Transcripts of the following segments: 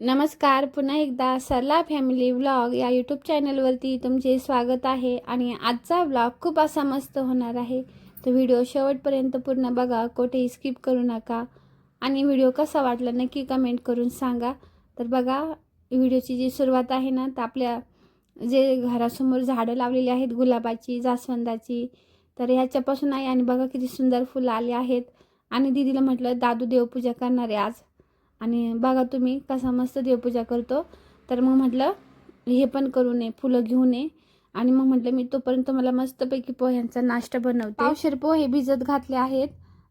नमस्कार पुन्हा एकदा सरला फॅमिली व्लॉग या यूट्यूब चॅनलवरती तुमचे स्वागत आहे आणि आजचा व्लॉग खूप असा मस्त होणार आहे. तर व्हिडिओ शेवटपर्यंत पूर्ण बघा कोठेही स्किप करू नका. आणि व्हिडिओ कसा वाटला नक्की कमेंट करून सांगा. तर बघा व्हिडिओची जी सुरुवात आहे ना तर आपल्या जे घरासमोर झाडं लावलेली आहेत गुलाबाची जास्वंदाची तर ह्याच्यापासून आहे. आणि बघा किती सुंदर फुलं आली आहेत. आणि दिदीला म्हटलं दादू देवपूजा करणारे आज. आणि बघा तुम्ही कसा मस्त देवपूजा करतो. तर मग म्हटलं हे पण करू नये फुलं घेऊन ये. आणि मग म्हटलं मी तोपर्यंत मला मस्तपैकी पोह्यांचा नाश्ता बनवते. पावशेर पोहे भिजत घातले आहेत.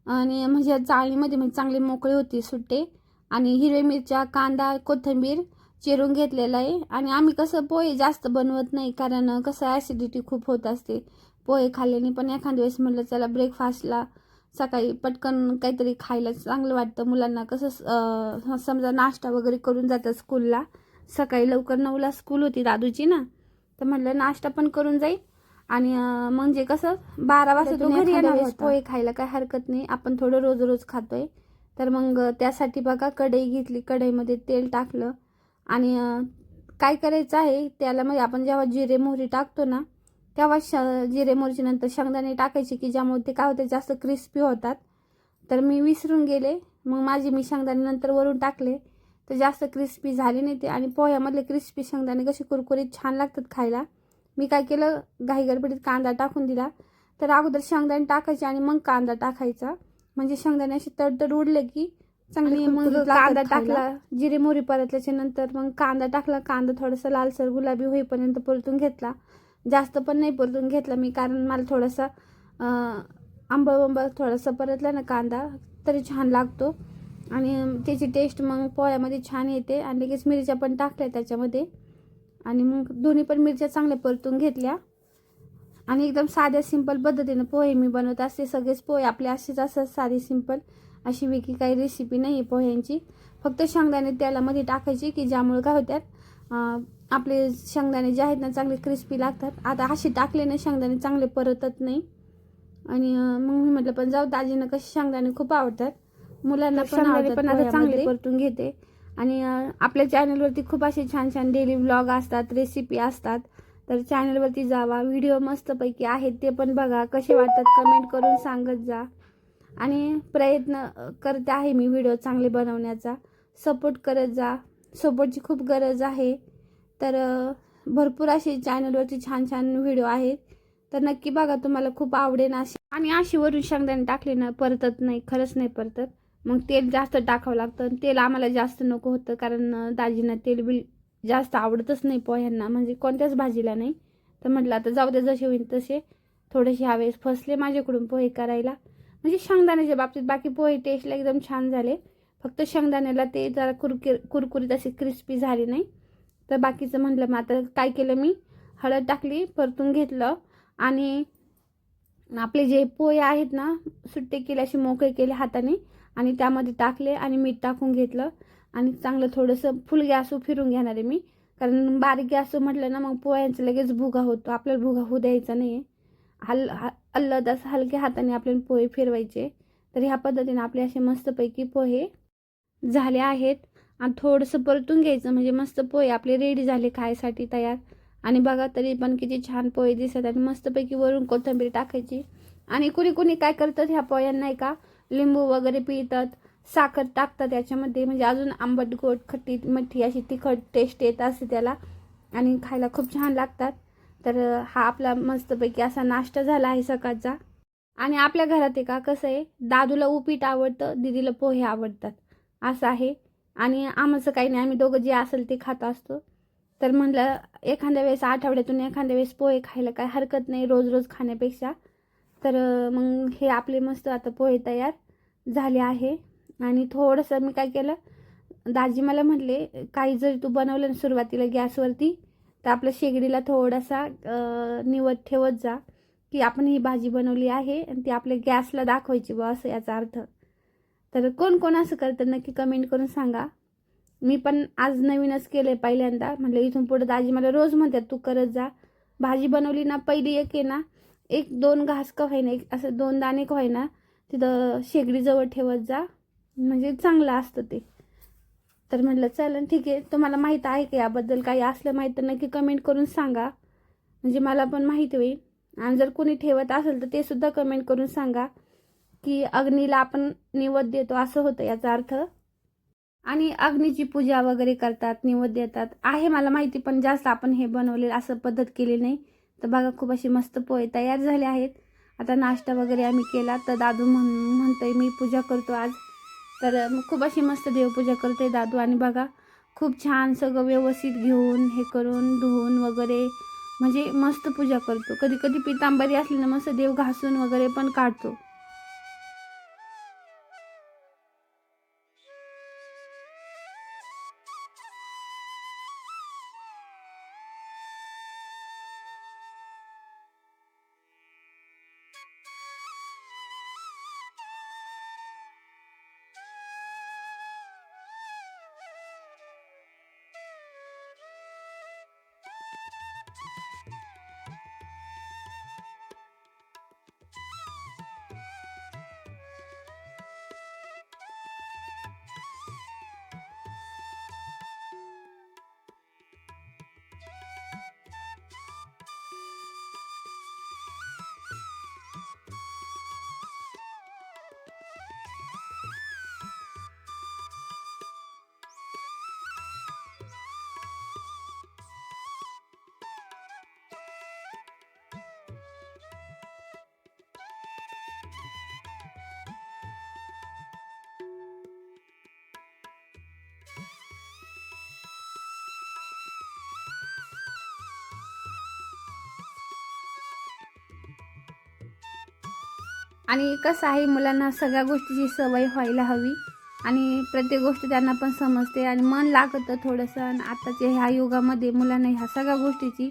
आणि म्हणजे चाळणीमध्ये म्हणजे चांगले मोकळे होते सुट्टे. आणि हिरव्या मिरच्या कांदा कोथिंबीर चिरून घेतलेला आहे. आणि आम्ही कसं पोहे जास्त बनवत नाही कारण कसं ॲसिडिटी खूप होत असते. पोहे खाल्ल्याने पण एखाद्या वेळेस म्हटलं चला ब्रेकफास्टला सकाळी पटकन काहीतरी खायला चांगलं वाटतं. मुलांना कसं समजा नाश्ता वगैरे करून जातात स्कूलला. सकाळी लवकर नऊला स्कूल होती दादूची ना. तर म्हटलं नाश्ता पण करून जाईल आणि म्हणजे कसं बारा वाजता पोहे खायला काय हरकत नाही. आपण थोडं रोज रोज खातोय. तर मग त्यासाठी बघा कढई घेतली. कढईमध्ये तेल टाकलं. आणि काय करायचं आहे त्याला म्हणजे आपण जेव्हा जिरे मोहरी टाकतो ना तेव्हा श जिरे मोहरीची नंतर शेंगदाणे टाकायचे की ज्यामुळे ते काय होते जास्त क्रिस्पी होतात. तर मी विसरून गेले. मग माझे मी शेंगदाणे नंतर वरून टाकले. तर जास्त क्रिस्पी झाले नाही ते. आणि पोह्यामधले क्रिस्पी शेंगदाणे कसे कुरकुरीत छान लागतात खायला. मी काय केलं? घाई गडबडीत कांदा टाकून दिला. तर अगोदर शेंगदाणे टाकायचे आणि मग कांदा टाकायचा. म्हणजे शेंगदाणे असे तडतड उडले की चांगली मग कांदा टाकला. जिरे मोहरी परतल्याच्या नंतर मग कांदा टाकला. कांदा थोडासा लालसर गुलाबी होईपर्यंत परतून घेतला. जास्त पण नाही परतून घेतला मी कारण मला थोडासा आंबळ वंबळ थोडासा परतला ना कांदा तरी छान लागतो. आणि त्याची टेस्ट मग पोळ्यामध्ये छान येते आणि लगेच मिरच्या पण टाकल्या त्याच्यामध्ये. आणि मग दोन्ही पण मिरच्या चांगल्या परतून घेतल्या. आणि एकदम साध्या सिंपल पद्धतीनं पोहे मी बनवत असते. सगळेच पोहे आपले असेच असतात साधी सिंपल अशी वेगळी काही रेसिपी नाही आहे पोह्यांची. फक्त शेंगदाणे तेलामध्ये टाकायची की ज्यामुळे काय होत्यात आपले शेंगदाणे जे आहेत ना चांगले क्रिस्पी लागतात. आता असे टाकले ना शेंगदाणे चांगले परतत नाही. आणि मग मी म्हटलं पण जाऊ दाजीनं कसे शेंगदाणे खूप आवडतात. मुलांना पण आवडतात पण आता चांगले परतून घेते. आणि आपल्या चॅनलवरती खूप असे छान छान डेली व्लॉग असतात रेसिपी असतात. तर चॅनलवरती जावा. व्हिडिओ मस्तपैकी आहेत ते पण बघा. कसे वाटतात कमेंट करून सांगत जा. आणि प्रयत्न करते आहे मी व्हिडिओ चांगले बनवण्याचा. सपोर्ट करत जा. सपोर्टची खूप गरज आहे. तर भरपूर असे चॅनलवरती छान छान व्हिडिओ आहेत. तर नक्की बघा तुम्हाला खूप आवडेल अशी. आणि अशी वरून शेंगदाणे टाकले ना परतत नाही खरंच नाही परतत. मग तेल जास्त टाकावं लागतं तेल आम्हाला जास्त नको होतं कारण दाजींना तेल बिल जास्त आवडतच नाही पोह्यांना. म्हणजे कोणत्याच भाजीला नाही. तर म्हटलं आता जाऊ दे जसे होईल तसे. थोडेसे ह्यावेळेस फसले माझ्याकडून पोहे करायला. म्हणजे शेंगदाण्याच्या बाबतीत बाकी पोहे टेस्टला एकदम छान झाले. फक्त शेंगदाण्याला ते जरा कुरकुर कुरकुरीत असे क्रिस्पी झाले नाही. तर बाकीचं म्हटलं मग आता काय केलं मी? हळद टाकली परतून घेतलं आणि आपले जे पोहे आहेत ना सुट्टे केले असे मोकळे केले हाताने आणि त्यामध्ये टाकले आणि मीठ टाकून घेतलं. आणि चांगलं थोडंसं फुल गॅसू फिरून घेणार आहे मी. कारण बारीक गॅसू म्हटलं ना मग पोह्यांचं लगेच भुगा होतो. आपल्याला भुगा होऊ द्यायचा नाही हल हल्ल अल्लद असं हलक्या हाताने आपल्याला पोहे फिरवायचे. तर ह्या पद्धतीने आपले असे मस्तपैकी पोहे झाले आहेत. आणि थोडंसं परतून घ्यायचं म्हणजे मस्त पोहे आपले रेडी झाले खायसाठी तयार. आणि बघा तरी पण किती छान पोहे दिसत आणि मस्तपैकी वरून कोथिंबीर टाकायची. आणि कुणी कुणी काय करतात ह्या पोह्यांना का लिंबू वगैरे पिळतात साखर टाकतात याच्यामध्ये म्हणजे अजून आंबट गोड खट्टी मठ्ठी अशी तिखट टेस्ट येत असते त्याला. आणि खायला खूप छान लागतात. तर हा आपला मस्तपैकी असा नाश्ता झाला आहे सकाळचा. आणि आपल्या घरात आहे का कसं आहे दादूला उपीट आवडतं दिदीला पोहे आवडतात. असं आहे. आणि आमचं काही नाही. आम्ही दोघं जे असेल ते खात असतो. तर म्हणलं एखाद्या वेळेस आठवड्यातून एखाद्या वेळेस पोहे खायला काय हरकत नाही रोज रोज खाण्यापेक्षा. तर मग हे आपले मस्त आता पोहे तयार झाले आहे. आणि थोडंसं मी काय केलं दाजी मला म्हटले काही जरी तू बनवलं ना सुरुवातीला गॅसवरती तर आपल्या शेगडीला थोडासा निवत ठेवत जा की आपण ही भाजी बनवली आहे आणि ती आपल्या गॅसला दाखवायची बा असं याचा अर्थ. तर कोण कोण असं करतं नक्की कमेंट करून सांगा. मी पण आज नवीनच केलं आहे पहिल्यांदा. म्हटलं इथून पुढं दाजी मला रोज म्हणतात तू करत जा. भाजी बनवली ना पहिली एक आहे ना एक दोन घास का होईना एक असं दोन दाणे का होईना तिथं शेगडीजवळ ठेवत जा. म्हणजे चांगलं असतं ते. तर म्हटलं चला ठीक आहे. तुम्हाला माहीत आहे का याबद्दल काही असलं माहीत तर नक्की कमेंट करून सांगा. म्हणजे मला पण माहीत होईल. आणि जर कोणी ठेवत असेल तर ते सुद्धा कमेंट करून सांगा. की अग्नीला आपण निवद देतो असं होतं याचा अर्थ. आणि अग्नीची पूजा वगैरे करतात निवद देतात. आहे मला माहिती पण जास्त आपण हे बनवलेलं असं पद्धत केली नाही. तर बघा खूप अशी मस्त पोहे तयार झाले आहेत. आता नाश्ता वगैरे आम्ही केला. तर दादू म्हण म्हणतोय मी पूजा करतो आज. तर मग खूप अशी मस्त देवपूजा करतोय दादू. आणि बघा खूप छान सगळं व्यवस्थित घेऊन हे करून धुवून वगैरे. म्हणजे मस्त पूजा करतो. कधी कधी पितांबरी असली ना मस्त देव घासून वगैरे पण काढतो. आणि कसं आहे मुलांना सगळ्या गोष्टीची सवय व्हायला हवी. आणि प्रत्येक गोष्ट त्यांना पण समजते आणि मन लागतं थोडंसं. आणि आताच्या ह्या युगामध्ये मुलांना ह्या सगळ्या गोष्टीची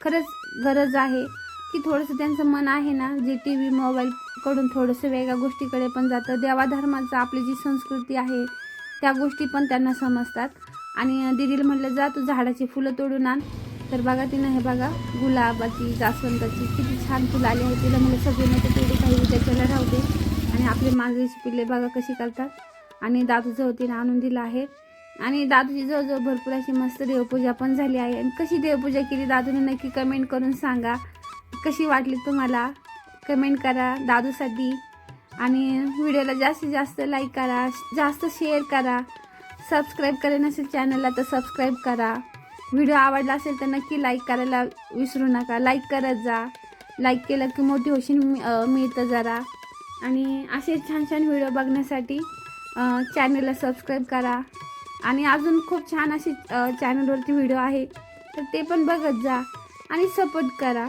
खरंच गरज आहे. की थोडंसं त्यांचं मन आहे ना जे टी व्ही मोबाईलकडून थोडंसं वेगळ्या गोष्टीकडे पण जातं. देवाधर्माचं आपली जी संस्कृती आहे त्या गोष्टी पण त्यांना समजतात. आणि दिदीला म्हटलं जा तू झाडाची फुलं तोडून आण. तर बघा तिनं हे बघा गुलाबाची जास्वंदाची किती छान फुलं आली आहे तिला मला सगळे तेवढे काही त्याच्याला राहते आणि आपले मांजरीची पिल्ले बघा कशी करतात. आणि दादूचं तिने आणून दिलं आहे. आणि दादूची जवळजवळ भरपूर अशी मस्त देवपूजा पण झाली आहे. आणि कशी देवपूजा केली दादूने नक्की कमेंट करून सांगा. कशी वाटली तुम्हाला? कमेंट करा दादूसाठी. आणि व्हिडिओला जास्तीत जास्त लाईक करा. जास्त शेअर करा. सबस्क्राईब करेन नसेल चॅनलला तर सबस्क्राईब करा. व्हिडिओ आवडला असेल तर नक्की लाईक करायला विसरू नका. लाईक करत जा. लाईक केलं की मोटिवेशन मिळतं जरा. आणि असे छान छान व्हिडिओ बघण्यासाठी चॅनलला सबस्क्राईब करा. आणि अजून खूप छान असे चॅनलवरती व्हिडिओ आहे तर ते पण बघत जा. आणि सपोर्ट करा.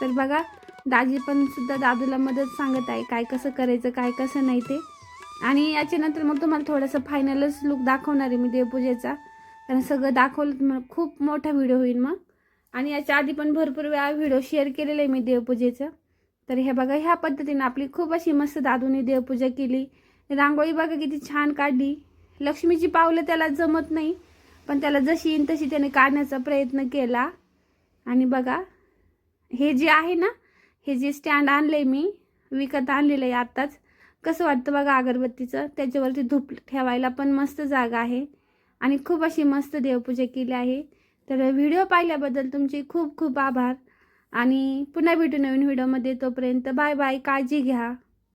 तर बघा दाजी पण सुद्धा दादूला मदत सांगत आहे काय कसं करायचं काय कसं नाही ते. आणि याच्यानंतर मग तुम्हाला थोडंसं फायनलच लुक दाखवणार आहे मी देवपूजेचा. कारण सगळं दाखवलं मग खूप मोठा व्हिडिओ होईल मग. आणि याच्या आधी पण भरपूर वेळा व्हिडिओ शेअर केलेलं आहे मी देवपूजेचं. तर हे बघा ह्या पद्धतीनं आपली खूप अशी मस्त दादूने देवपूजा केली. रांगोळी बघा किती छान काढली. लक्ष्मीची पावलं त्याला जमत नाही पण त्याला जशी येईन तशी त्याने काढण्याचा प्रयत्न केला. आणि बघा हे जे आहे ना हे जे स्टँड आणलं आहे मी विकत आणलेलं आहे आत्ताच. कसं वाटतं बघा अगरबत्तीचं? त्याच्यावरती धूप ठेवायला पण मस्त जागा आहे. आणि खूप अशी मस्त देवपूजा केली आहे. तर व्हिडिओ पाहिल्याबद्दल तुमचे खूप खूप आभार. आणि पुन्हा भेटू नवीन व्हिडिओमध्ये. तोपर्यंत बाय बाय काळजी घ्या.